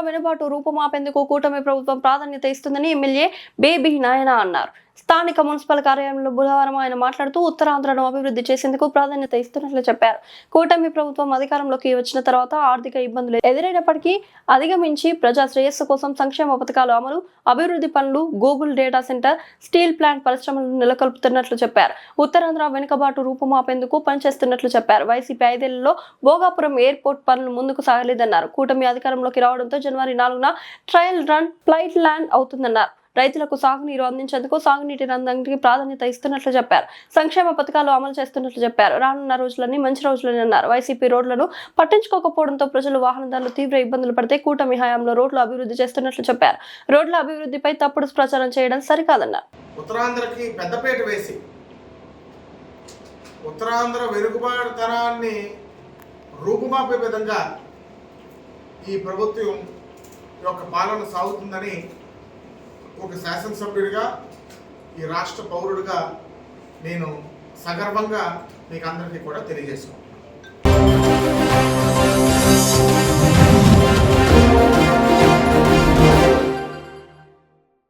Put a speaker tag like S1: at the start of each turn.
S1: వెనుబాటు రూపుమాపేందుకు కూటమి ప్రభుత్వం ప్రాధాన్యత ఇస్తుందని ఎమ్మెల్యే బేబీ నాయన అన్నారు. స్థానిక మున్సిపల్ కార్యాలయంలో బుధవారం ఆయన మాట్లాడుతూ ఉత్తరాంధ్రను అభివృద్ధి చేసేందుకు ప్రాధాన్యత ఇస్తున్నట్లు చెప్పారు. కూటమి ప్రభుత్వం అధికారంలోకి వచ్చిన తర్వాత ఆర్థిక ఇబ్బందులు ఎదురైనప్పటికీ అధిగమించి ప్రజా శ్రేయస్సు కోసం సంక్షేమ పథకాలు అమలు అభివృద్ధి పనులు Google data centre steel plant పరిశ్రమలను నెలకొల్పుతున్నట్లు చెప్పారు. ఉత్తరాంధ్ర వెనుకబాటు రూపుమాపేందుకు పనిచేస్తున్నట్లు చెప్పారు. వైసీపీ ఐదేళ్ళలో భోగాపురం ఎయిర్పోర్ట్ పనులు ముందుకు సాగలేదన్నారు. కూటమి అధికారంలోకి రావడంతో జనవరి నాలుగున ట్రయల్ రన్ ఫ్లైట్ ల్యాండ్ అవుతుందన్నారు. రైతులకు సాగునీరు అందించేందుకు సాగునీటి రంగానికి ప్రాధాన్యత ఇస్తున్నట్లు చెప్పారు. సంక్షేమ పథకాలు అమలు చేస్తున్నట్లు చెప్పారు. రానున్న రోజులన్నీ మంచి రోజులని అన్నారు. వైసీపీ రోడ్లను పట్టించుకోకపోవడంతో ప్రజలు వాహనదారులు తీవ్ర ఇబ్బందులు పడితే కూటమి హయాంలో రోడ్లు అభివృద్ధి చేస్తున్నట్లు చెప్పారు. రోడ్ల అభివృద్ధిపై తప్పుడు ప్రచారం చేయడం సరికాదన్నారు.
S2: ఉత్తరాంధ్రకి పెద్దపేట వేసి ఉత్తరాంధ్ర వెనుకబాటుతనాన్ని రూపుమాపే విధంగా ఈ ప్రభుత్వం యొక్క పాలన సాగుతుందని ఒక శాసనసభ్యుడిగా ఈ రాష్ట్ర పౌరుడిగా నేను సగర్వంగా మీకు అందరికీ కూడా తెలియజేసుకున్నాను